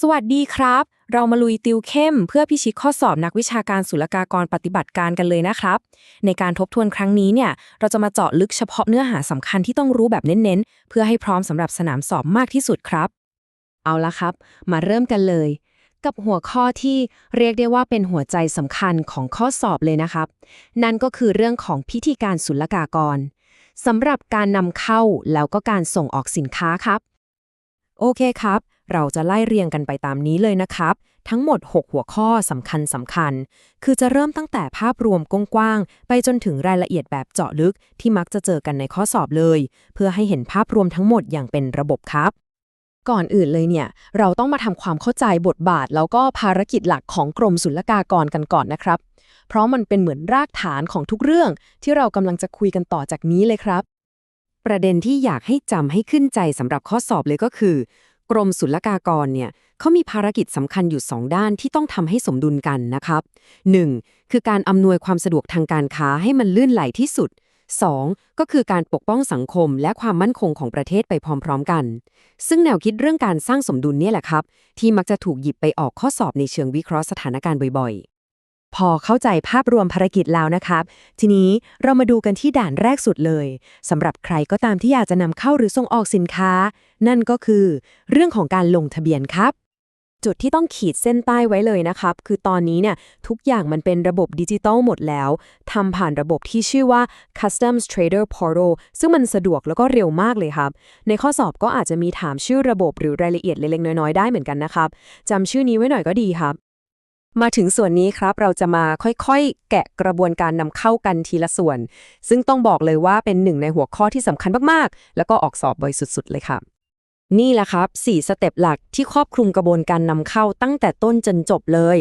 สวัสดีครับ เรามาลุยติวเข้ม เพื่อพิชิตข้อสอบนักวิชาการศุลกากรปฏิบัติการกันเลยนะครับ ในการทบทวนครั้งนี้เนี่ย เราจะมาเจาะลึกเฉพาะเนื้อหาสำคัญที่ต้องรู้แบบเน้นๆ เพื่อให้พร้อมสำหรับสนามสอบมากที่สุดครับ เอาละครับ มาเริ่มกันเลย กับหัวข้อที่เรียกได้ว่าเป็นหัวใจสำคัญของข้อสอบเลยนะครับ นั่นก็คือเรื่องของพิธีการศุลกากรสำหรับการนำเข้าแล้วก็การส่งออกสินค้าครับ โอเคครับ เราจะไล่เรียงกันไปตามนี้เลยนะครับ ทั้งหมด 6 หัวข้อสำคัญสำคัญ คือจะเริ่มตั้งแต่ภาพรวมกว้างๆ ไปจนถึงรายละเอียดแบบเจาะลึกที่มักจะเจอกันในข้อสอบเลย เพื่อให้เห็นภาพรวมทั้งหมดอย่างเป็นระบบครับ ก่อนอื่นเลยเนี่ย เราต้องมาทำความเข้าใจบทบาท แล้วก็ภารกิจหลักของกรมศุลกากรกันก่อนนะครับ เพราะมันเป็นเหมือนรากฐานของทุกเรื่อง ที่เรากำลังจะคุยกันต่อจากนี้เลยครับประเด็นที่อยากให้จำให้ขึ้นใจสำหรับข้อสอบเลยก็คือ กรมศุลกากรเนี่ยเขามีภารกิจสำคัญอยู่ 2 ด้านที่ต้องทำให้สมดุลกันนะครับ 1. คือการอำนวยความสะดวกทางการค้าให้มันลื่นไหลที่สุด 2. ก็คือการปกป้องสังคมและความมั่นคงของประเทศไปพร้อม ๆ กัน ซึ่งแนวคิดเรื่องการสร้างสมดุลเนี่ยแหละครับ ที่มักจะถูกหยิบไปออกข้อสอบในเชิงวิเคราะห์สถานการณ์บ่อยๆพอเข้าใจภาพรวมภารกิจแล้วนะครับ ทีนี้เรามาดูกันที่ด่านแรกสุดเลยสำหรับใครก็ตามที่อยากจะนำเข้าหรือส่งออกสินค้า นั่นก็คือ เรื่องของการลงทะเบียนครับ จุดที่ต้องขีดเส้นใต้ไว้เลยนะครับ คือตอนนี้เนี่ยทุกอย่างมันเป็นระบบดิจิตอลหมดแล้วทำผ่านระบบที่ชื่อว่า Customs Trader Portal ซึ่งมันสะดวกแล้วก็เร็วมากเลยครับ ในข้อสอบก็อาจจะมีถามชื่อระบบหรือรายละเอียดเล็กๆน้อยๆได้เหมือนกันนะครับจำชื่อนี้ไว้หน่อยก็ดีครับมาถึงส่วนนี้ครับเราจะมาค่อยๆ แกะกระบวนการนำเข้ากันทีละส่วน ซึ่งต้องบอกเลยว่าเป็นหนึ่งในหัวข้อที่สำคัญมากๆ แล้วก็ออกสอบบ่อยสุดๆ เลยค่ะ นี่แหละครับ 4 สเต็ปหลักที่ครอบคลุมกระบวนการนำเข้าตั้งแต่ต้นจนจบเลย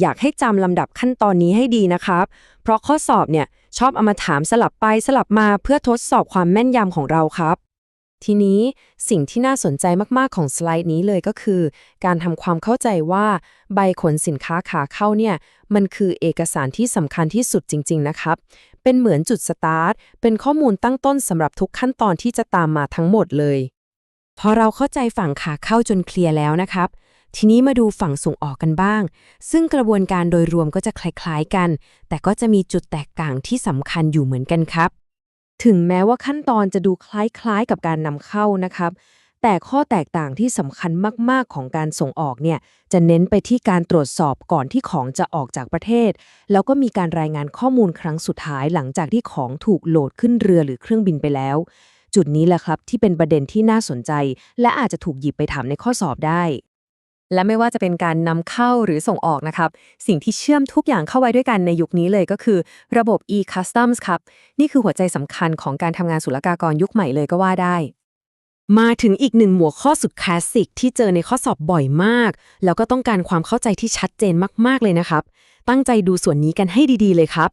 อยากให้จำลำดับขั้นตอนนี้ให้ดีนะครับ เพราะข้อสอบเนี่ยชอบเอามาถามสลับไปสลับมาเพื่อทดสอบความแม่นยำของเราครับ ทีนี้สิ่งที่น่าสนใจมาก ๆ ของสไลด์นี้เลยก็คือ การทำความเข้าใจว่า ใบขนสินค้าขาเข้าเนี่ยมันคือเอกสารที่สำคัญที่สุดจริง ๆ นะครับเป็นเหมือนจุดสตาร์ทเป็นข้อมูลตั้งต้นสำหรับทุกขั้นตอนที่จะตามมาทั้งหมดเลย พอเราเข้าใจฝั่งขาเข้าจนเคลียร์แล้วนะครับ ทีนี้มาดูฝั่งส่งออกกันบ้าง ซึ่งกระบวนการโดยรวมก็จะคล้ายๆกัน แต่ก็จะมีจุดแตกต่างที่สำคัญอยู่เหมือนกันครับ ถึงแม้ว่าขั้นตอนจะดูคล้ายๆกับการนำเข้านะครับ แต่ข้อแตกต่างที่สำคัญมากๆของการส่งออกเนี่ยจะเน้นไปที่การตรวจสอบก่อนที่ของจะออกจากประเทศ แล้วก็มีการรายงานข้อมูลครั้งสุดท้ายหลังจากที่ของถูกโหลดขึ้นเรือหรือเครื่องบินไปแล้ว จุดนี้แหละครับที่เป็นประเด็นที่น่าสนใจ และอาจจะถูกหยิบไปถามในข้อสอบได้ และไม่ว่าจะเป็นการนำเข้าหรือส่งออกนะครับ สิ่งที่เชื่อมทุกอย่างเข้าไว้ด้วยกันในยุคนี้เลยก็คือ ระบบ e-customs ครับ นี่คือหัวใจสำคัญของการทำงานศุลกากรยุคใหม่เลยก็ว่าได้ มาถึงอีกหนึ่งหัวข้อสุดคลาสสิกที่เจอในข้อสอบบ่อยมาก แล้วก็ต้องการความเข้าใจที่ชัดเจนมากๆเลยนะครับ ตั้งใจดูส่วนนี้กันให้ดี ๆ เลยครับ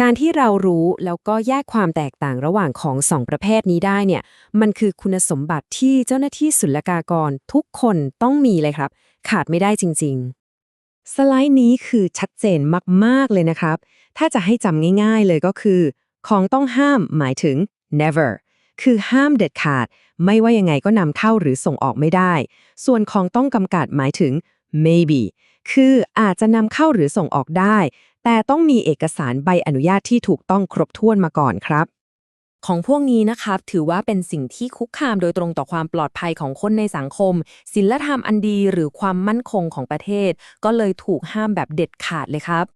การที่เรารู้แล้วก็แยกความแตกต่างระหว่างของสองประเภทนี้ได้เนี่ยมันคือคุณสมบัติที่เจ้าหน้าที่ศุลกากรทุกคนต้องมีเลยครับ ขาดไม่ได้จริง ๆ สไลด์นี้คือชัดเจนมาก ๆ เลยนะครับ ถ้าจะให้จำง่าย ๆ เลยก็คือ ของต้องห้ามหมายถึง never คือห้ามเด็ดขาด ไม่ว่ายังไงก็นำเข้าหรือส่งออกไม่ได้ ส่วนของต้องกำกัดหมายถึง maybe คืออาจจะนำเข้าหรือส่งออกได้ แต่ต้องมีเอกสารใบอนุญาตที่ถูกต้องครบถ้วนมาก่อนครับ ของพวกนี้นะครับถือว่าเป็นสิ่งที่คุกคามโดยตรงต่อความปลอดภัยของคนในสังคมศีลธรรมอันดีหรือความมั่นคงของประเทศ ก็เลยถูกห้ามแบบเด็ดขาดเลยครับ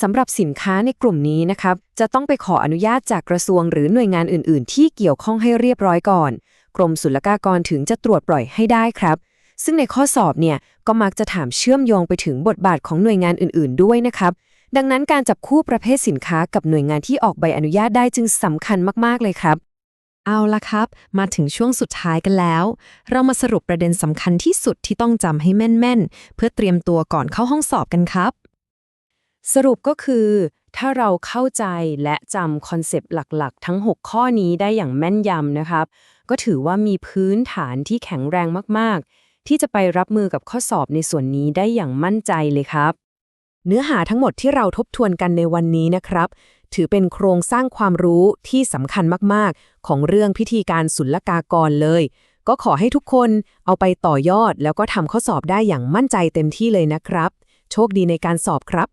สำหรับสินค้าในกลุ่มนี้นะครับ จะต้องไปขออนุญาตจากกระทรวงหรือหน่วยงานอื่น ๆ ที่เกี่ยวข้องให้เรียบร้อยก่อน กรมศุลกากรถึงจะตรวจปล่อยให้ได้ครับ ซึ่งในข้อสอบเนี่ยก็มักจะถามเชื่อมโยงไปถึงบทบาทของหน่วยงานอื่น ๆ ด้วยนะครับ ดังนั้นการจับคู่ประเภทสินค้ากับหน่วยงานที่ออกใบอนุญาตได้จึงสำคัญมาก ๆ เลยครับ เอาละครับ มาถึงช่วงสุดท้ายกันแล้ว เรามาสรุปประเด็นสำคัญที่สุดที่ต้องจำให้แม่น ๆ เพื่อเตรียมตัวก่อนเข้าห้องสอบกันครับ สรุปก็คือ ถ้าเราเข้าใจและจำคอนเซปต์หลัก ๆ ทั้ง 6 ข้อนี้ได้อย่างแม่นยำนะครับ ก็ถือว่ามีพื้นฐานที่แข็งแรงมาก ๆ ที่จะไปรับมือกับข้อสอบในส่วนนี้ได้อย่างมั่นใจเลยครับ เนื้อหาทั้งหมดที่เราทบทวนกันในวันนี้นะครับ ถือเป็นโครงสร้างความรู้ที่สำคัญมากๆ ของเรื่องพิธีการศุลกากรเลย ก็ขอให้ทุกคนเอาไปต่อยอดแล้วก็ทำข้อสอบได้อย่างมั่นใจเต็มที่เลยนะครับ โชคดีในการสอบครับ